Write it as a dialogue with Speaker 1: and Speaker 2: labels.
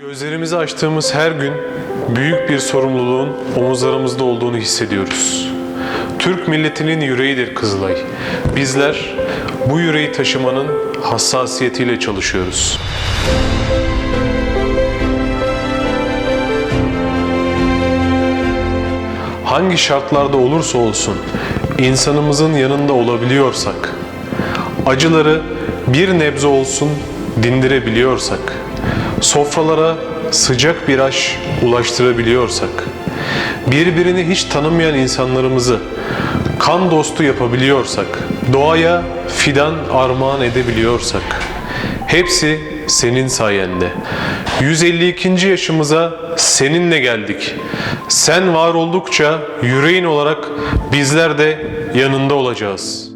Speaker 1: Gözlerimizi açtığımız her gün büyük bir sorumluluğun omuzlarımızda olduğunu hissediyoruz. Türk milletinin yüreğidir Kızılay. Bizler bu yüreği taşımanın hassasiyetiyle çalışıyoruz. Hangi şartlarda olursa olsun insanımızın yanında olabiliyorsak, acıları bir nebze olsun dindirebiliyorsak, sofralara sıcak bir aş ulaştırabiliyorsak, birbirini hiç tanımayan insanlarımızı kan dostu yapabiliyorsak, doğaya fidan armağan edebiliyorsak, hepsi senin sayende. 152. yaşımıza seninle geldik. Sen var oldukça yüreğin olarak bizler de yanında olacağız.